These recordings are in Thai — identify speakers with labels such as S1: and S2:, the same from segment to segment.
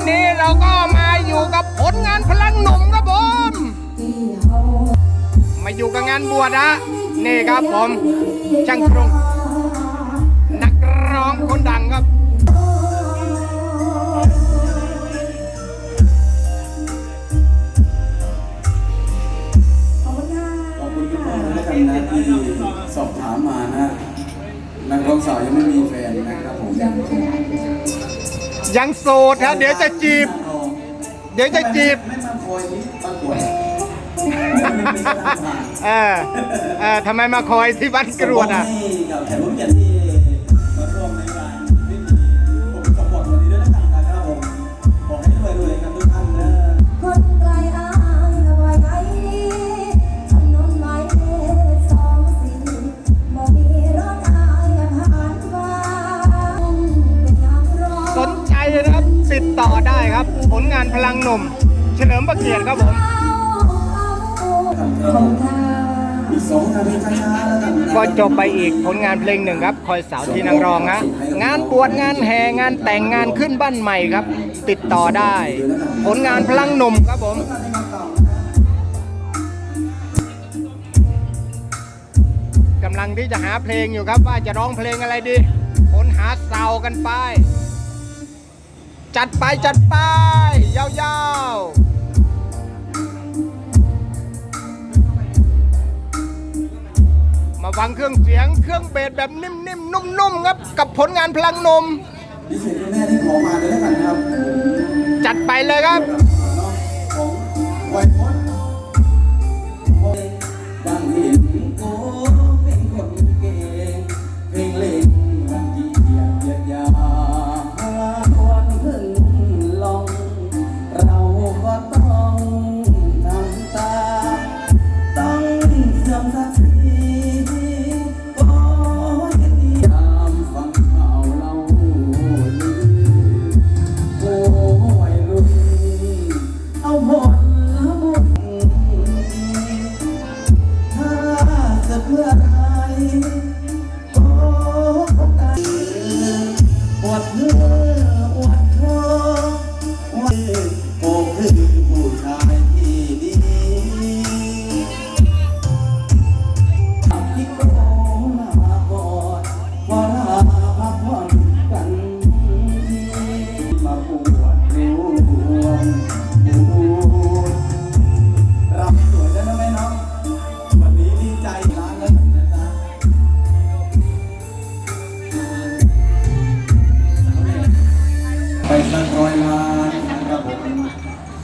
S1: วันนี้เราก็มาอยู่กับผลงานพลังหนุ่มครับผม มาอยู่กับงานบวชนะนี่ครับผมช่างกรงนักร้องคนดังครับ
S2: ขอบคุณทุกคนแล้วกันนะที่สอบถามมานะนักร้องสาวยังไม่มีแฟนนะครับผม
S1: ยังโสดฮะเดี๋ยวจะจีบ เดี๋ยวจะจีบ
S2: ไม่มาคอยนี้มาคอย
S1: เออเออทำไมมาคอยที่บ้านกรวดอะ
S2: ผล
S3: งาน
S1: พลังหนุ่ม เฉลิมประเกียรติครับผม
S3: ขอบคุณค่ะ
S2: อีกสองนาทีช้าๆแล้วกันนะ
S1: ก็จบไปอีกผลงานเพลงหนึ่งครับ คอยสาวที่นางรองฮะงานบวชงานแห่งานแต่งงานขึ้นบ้านใหม่ครับ ติดต่อได้ ผลงานพลังหนุ่มครับผมกำลังที่จะหาเพลงอยู่ครับว่าจะร้องเพลงอะไรดี ค้นหาเสากันไป จัดไปจัดไป ยาวๆมาฟังเครื่องเสียงเครื่องเบสแบบนิ่มๆนุ่มๆครับกับผลงานพลังหนม
S2: พิเศษคุณแม่ที่ขอมาเลยแล้วกันครับ
S1: จัดไปเลยครับ
S2: ของไวพจน์ดังเห็นโอ้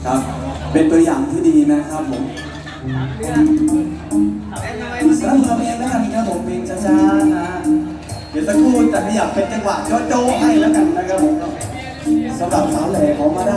S2: ครับ เป็นตัวอย่างที่ดีนะครับผมอีกสักเพลงแล้วกันครับผมเพลงช้าๆนะเดี๋ยวสักครู่จะขยับเป็นจังหวะโจโจให้แล้วกันนะครับผมสำหรับสาวแหล่ขอมาได้